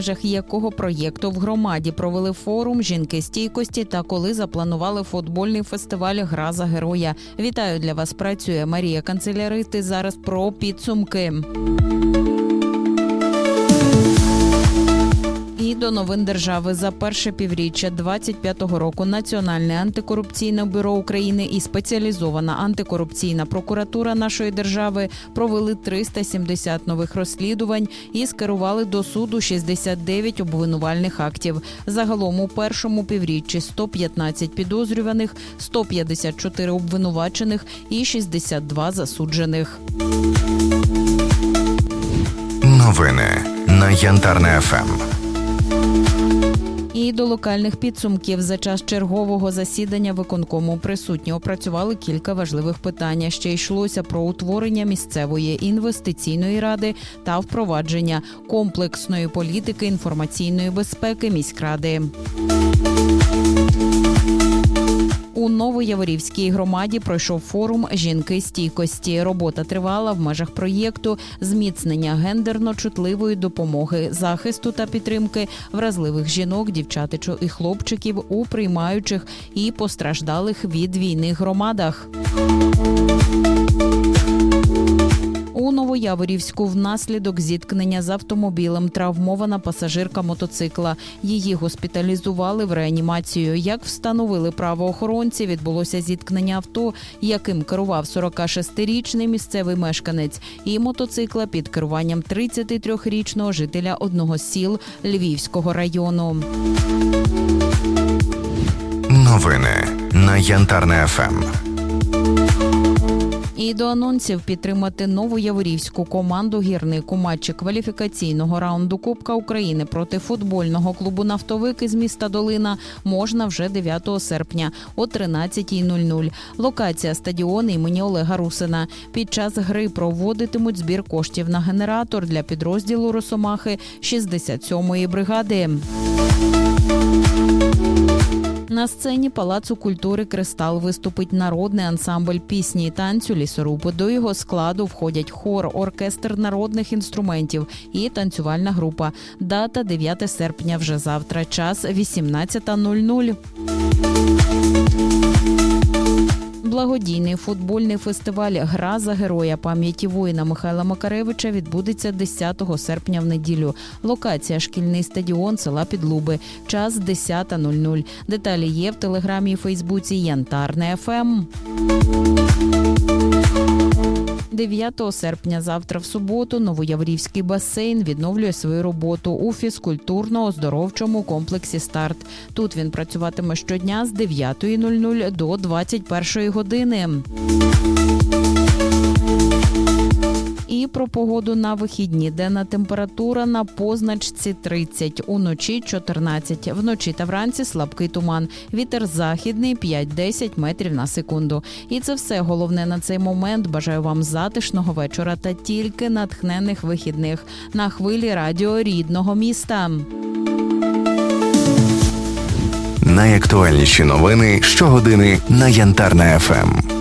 межах якого проєкту в громаді провели форум жінки стійкості та коли запланували футбольний фестиваль Гра за героя. Вітаю для вас. Працює Марія Канцеляристи. Зараз про підсумки. До новин держави за перше півріччя 25-го року Національне антикорупційне бюро України і спеціалізована антикорупційна прокуратура нашої держави провели 370 нових розслідувань і скерували до суду 69 обвинувальних актів. Загалом у першому півріччі 115 підозрюваних, 154 обвинувачених і 62 засуджених. Новини на Янтарне ФМ. І до локальних підсумків за час чергового засідання виконкому присутні опрацювали кілька важливих питань. Ще йшлося про утворення місцевої інвестиційної ради та впровадження комплексної політики інформаційної безпеки міськради. Новояворівській громаді пройшов форум жінки стійкості. Робота тривала в межах проєкту зміцнення гендерно чутливої допомоги, захисту та підтримки вразливих жінок, дівчатичок і хлопчиків у приймаючих і постраждалих від війни громадах. Новояворівську внаслідок зіткнення з автомобілем травмована пасажирка мотоцикла. Її госпіталізували в реанімацію. Як встановили правоохоронці, відбулося зіткнення авто, яким керував 46-річний місцевий мешканець, і мотоцикла під керуванням 33-річного жителя одного з сіл Львівського району. Новини на Янтарне ФМ. І до анонсів підтримати новояворівську команду гірник у матчі кваліфікаційного раунду Кубка України проти футбольного клубу Нафтовик із міста Долина можна вже 9 серпня о 13.00. Локація стадіон імені Олега Русина. Під час гри проводитимуть збір коштів на генератор для підрозділу Росомахи 67-ї бригади. На сцені Палацу культури Кристал виступить народний ансамбль пісні і танцю лісоруб. До його складу входять хор, оркестр народних інструментів і танцювальна група. Дата 9 серпня вже завтра. Час 18.00. Благодійний футбольний фестиваль Гра за героя пам'яті воїна Михайла Макаревича відбудеться 10 серпня в неділю. Локація шкільний стадіон села Підлуби. Час 10.00. Деталі є в телеграмі і Фейсбуці Янтарне Ем». ФМ. 9 серпня завтра в суботу Новояврівський басейн відновлює свою роботу у фізкультурно-оздоровчому комплексі Старт. Тут він працюватиме щодня з 9.00 до 21.00 години. І про погоду на вихідні. Денна температура на позначці 30, уночі 14. Вночі та вранці слабкий туман. Вітер західний 5-10 метрів на секунду. І це все головне на цей момент. Бажаю вам затишного вечора та тільки натхнених вихідних на хвилі радіо рідного міста. Найактуальніші новини щогодини на Янтарне ФМ.